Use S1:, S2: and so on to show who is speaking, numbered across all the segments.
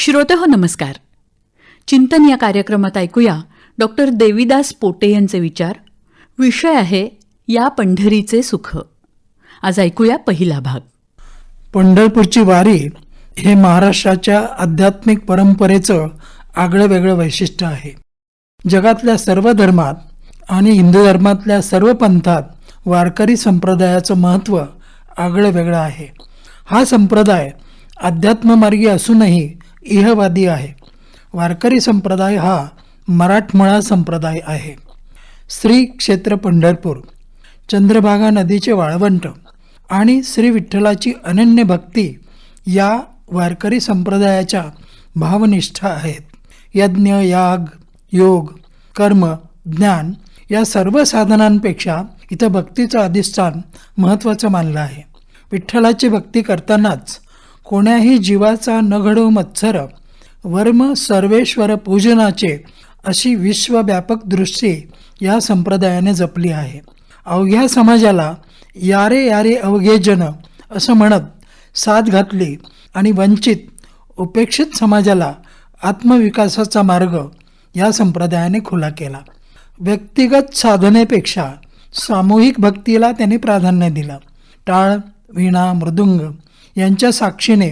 S1: श्रोते हो नमस्कार. चिंतन या कार्यक्रमात ऐकूया डॉक्टर देवीदास पोटे यांचे विचार. विषय आहे या पंढरीचे सुख. आज ऐकूया पहिला भाग.
S2: पंढरपूरची वारी हे महाराष्ट्राच्या आध्यात्मिक परंपरेचं आगळं वेगळं वैशिष्ट्य आहे. जगातल्या सर्व धर्मात आणि हिंदू धर्मातल्या सर्व पंथात वारकरी संप्रदायाचं महत्त्व आगळं वेगळं आहे. हा संप्रदाय अध्यात्ममार्गी असूनही इहवादी आहे. वारकरी संप्रदाय हा मराठमळा संप्रदाय आहे. श्री क्षेत्र पंढरपूर चंद्रभागा नदीचे वाळवंट आणि श्री विठ्ठलाची अनन्य भक्ती या वारकरी संप्रदायाच्या भावनिष्ठा आहेत. यज्ञ याग योग कर्म ज्ञान या सर्व साधनांपेक्षा इथं भक्तीचं अधिष्ठान महत्त्वाचं मानलं आहे. विठ्ठलाची भक्ती करतानाच कोण्याही जीवाचा न घडो मत्सर वर्म सर्वेश्वर पूजनाचे अशी विश्वव्यापक दृष्टी या संप्रदायाने जपली आहे. अवघ्या समाजाला यारे यारे अवघे जन असं म्हणत साथ घातली आणि वंचित उपेक्षित समाजाला आत्मविकासाचा मार्ग या संप्रदायाने खुला केला. व्यक्तिगत साधनेपेक्षा सामूहिक भक्तीला त्यांनी प्राधान्य दिलं. टाळ वीणा मृदुंग यांच्या साक्षीने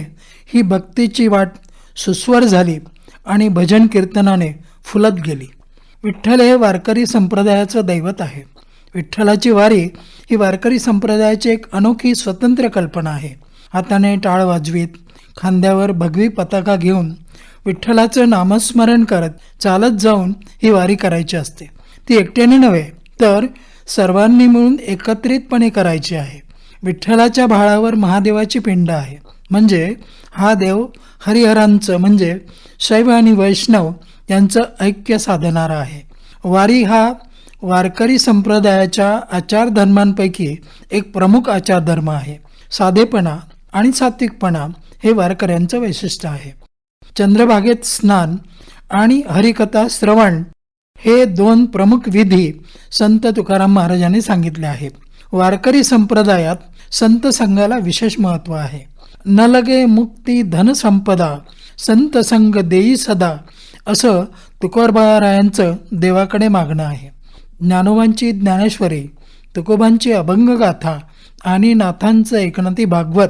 S2: ही भक्तीची वाट सुस्वर झाली आणि भजन कीर्तनाने फुलत गेली. विठ्ठल हे वारकरी संप्रदायाचं दैवत आहे. विठ्ठलाची वारी ही वारकरी संप्रदायाची एक अनोखी स्वतंत्र कल्पना आहे. हाताने टाळ वाजवीत खांद्यावर भगवी पताका घेऊन विठ्ठलाचं नामस्मरण करत चालत जाऊन ही वारी करायची असते. ती एकट्याने नव्हे तर सर्वांनी मिळून एकत्रितपणे करायची आहे. विठ्ठलाच्या भाळावर महादेवाची पिंड आहे. म्हणजे हा देव हरिहरांचं म्हणजे शैव आणि वैष्णव यांचं ऐक्य साधणारा आहे. वारी हा वारकरी संप्रदायाच्या आचारधर्मांपैकी एक प्रमुख आचारधर्म आहे. साधेपणा आणि सात्विकपणा हे वारकऱ्यांचं वैशिष्ट्य आहे. चंद्रभागेत स्नान आणि हरिकथा श्रवण हे दोन प्रमुख विधी संत तुकाराम महाराजांनी सांगितले आहेत. वारकरी संप्रदायात संत संघाला विशेष महत्त्व आहे. न लगे मुक्ती धनसंपदा संत संघ देई सदा असं तुकोबारायांचं देवाकडे मागणं आहे. ज्ञानोबांची ज्ञानेश्वरी तुकोबांची अभंगगाथा आणि नाथांचं एकनाथी भागवत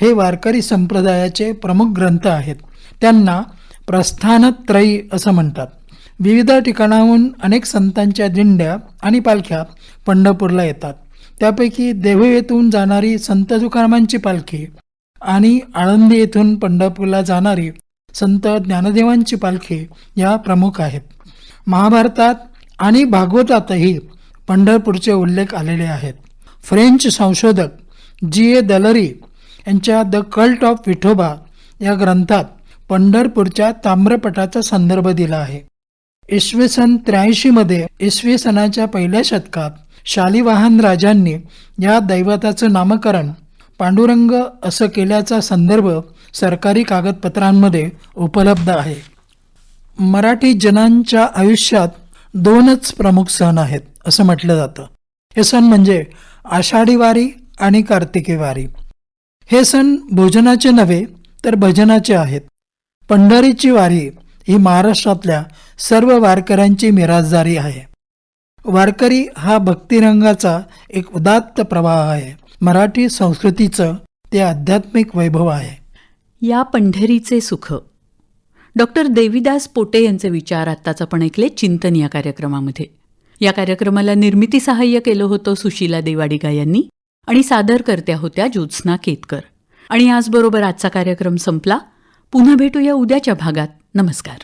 S2: हे वारकरी संप्रदायाचे प्रमुख ग्रंथ आहेत. त्यांना प्रस्थानत्रयी असं म्हणतात. विविध ठिकाणाहून अनेक संतांच्या दिंड्या आणि पालख्या पंढरपूरला येतात. त्यापैकी देहू येथून जाणारी संत तुकारामांची पालखी आणि आळंदी येथून पंढरपूरला जाणारी संत ज्ञानदेवांची पालखी या प्रमुख आहेत. महाभारतात आणि भागवतातही पंढरपूरचे उल्लेख आलेले आहेत. फ्रेंच संशोधक जी. ए. दलरी यांच्या द कल्ट ऑफ विठोबा या ग्रंथात पंढरपूरच्या ताम्रपटाचा संदर्भ दिला आहे. इसवी सन त्र्याऐंशीमध्ये इसवी सनाच्या पहिल्या शतकात शालिवाहन राजांनी या दैवताचं नामकरण पांडुरंग असं केल्याचा संदर्भ सरकारी कागदपत्रांमध्ये उपलब्ध आहे. मराठी जनांच्या आयुष्यात दोनच प्रमुख सण आहेत असं म्हटलं जातं. हे सण म्हणजे आषाढी वारी आणि कार्तिकी वारी. हे सण भोजनाचे नव्हे तर भजनाचे आहेत. पंढरीची वारी ही महाराष्ट्रातल्या सर्व वारकऱ्यांची मिराजदारी आहे. वारकरी हा भक्तिरंगाचा एक उदात्त प्रवाह आहे. मराठी संस्कृतीचं ते आध्यात्मिक वैभव आहे.
S1: या पंढरीचे सुख. डॉक्टर देवीदास पोटे यांचे विचार आत्ताच आपण ऐकले चिंतन या कार्यक्रमामध्ये. या कार्यक्रमाला निर्मिती सहाय्य केलं होतं सुशीला देवाडिगा यांनी आणि सादरकर्त्या होत्या ज्योत्स्ना केतकर. आणि याचबरोबर आजचा कार्यक्रम संपला. पुन्हा भेटूया उद्याच्या भागात. नमस्कार.